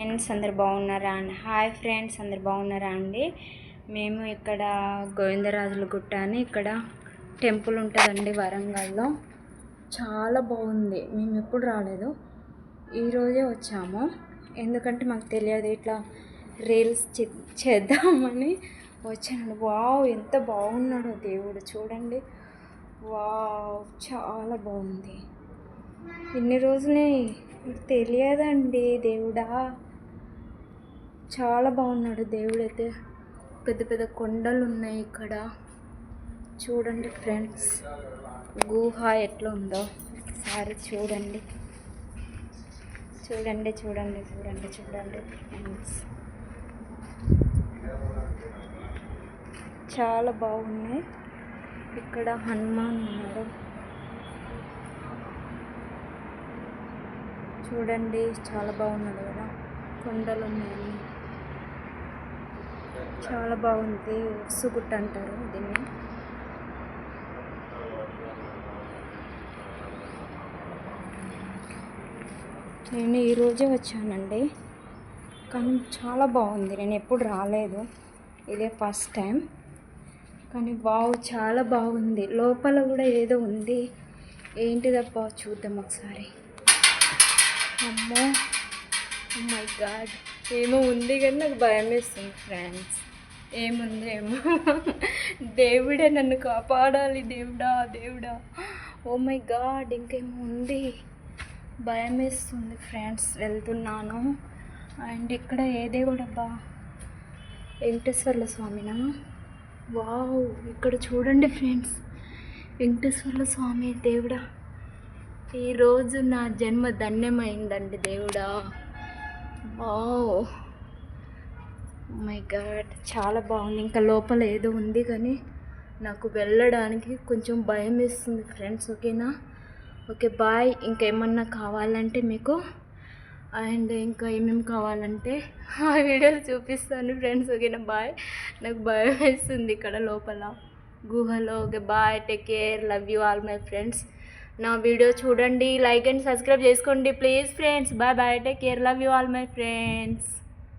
Friends అందరు బాగున్నారా అండి? హాయ్ ఫ్రెండ్స్ అందరు బాగున్నారా అండి? మేము ఇక్కడ గోవిందరాజుల గుట్ట అని ఇక్కడ టెంపుల్ ఉంటుందండి వరంగల్లో. చాలా బాగుంది. మేము ఎప్పుడు రాలేదు. ఈరోజే వచ్చాము. ఎందుకంటే మాకు తెలియదు ఇట్లా రీల్స్ చేద్దామని వచ్చాను వావ్ ఎంత బాగున్నాడో దేవుడు. చూడండి. వావ్ చాలా బాగుంది. ఇన్ని రోజులే తెలియదండి దేవుడా. చాలా బాగున్నాడు దేవుడైతే. పెద్ద పెద్ద కొండలు ఉన్నాయి ఇక్కడ. చూడండి ఫ్రెండ్స్ గుహ ఎట్లా ఉందో. ఒకసారి చూడండి. చూడండి చూడండి చూడండి చూడండి ఫ్రెండ్స్. చాలా బాగున్నాయి. ఇక్కడ హనుమాన్ ఉన్నాడు. చూడండి చాలా బాగున్నాడు కదా. కొండలు ఉన్నాయి చాలా బాగుంది ఉసుగుట్ట అంటారు దీన్ని. నేను ఈరోజే వచ్చానండి. కానీ చాలా బాగుంది నేను ఎప్పుడు రాలేదు. ఇదే ఫస్ట్ టైం. కానీ వావ్ చాలా బాగుంది. లోపల కూడా ఏదో ఉంది. ఏంటిదబ్బా చూద్దాం ఒకసారి. అమ్మో oh మై గాడ్ ఏమో ఉంది కానీ నాకు భయం వేస్తుంది ఫ్రెండ్స్ ఏముంది ఏమో దేవుడే నన్ను కాపాడాలి దేవుడా దేవుడా. Oh ఓ మై గాడ్ ఇంకేమో ఉంది భయం వేస్తుంది ఫ్రెండ్స్ వెళ్తున్నాను. అండ్ ఇక్కడ ఏ దేవుడబ్బా? వెంకటేశ్వర్ల స్వామినా? వావ్ ఇక్కడ చూడండి ఫ్రెండ్స్. వెంకటేశ్వర్ల స్వామి దేవుడా. ఈరోజు నా జన్మ ధన్యమైందండి దేవుడా. వావ్. మై గాడ్ చాలా బాగుంది. ఇంకా లోపల ఏదో ఉంది కానీ నాకు వెళ్ళడానికి కొంచెం భయం వేస్తుంది ఫ్రెండ్స్ ఓకేనా? Okay bye. ఇంకేమన్నా కావాలంటే మీకు అండ్ ఇంకా ఏమేమి కావాలంటే ఆ వీడియోలు చూపిస్తాను ఫ్రెండ్స్ ఓకేనా? బాయ్. నాకు భయం వేస్తుంది ఇక్కడ లోపల. గుహలో okay bye. Take care. Love you all my friends. నా వీడియో చూడండి లైక్ అండ్ సబ్స్క్రైబ్ చేసుకోండి please friends. Bye bye. Take care. Love you all my friends.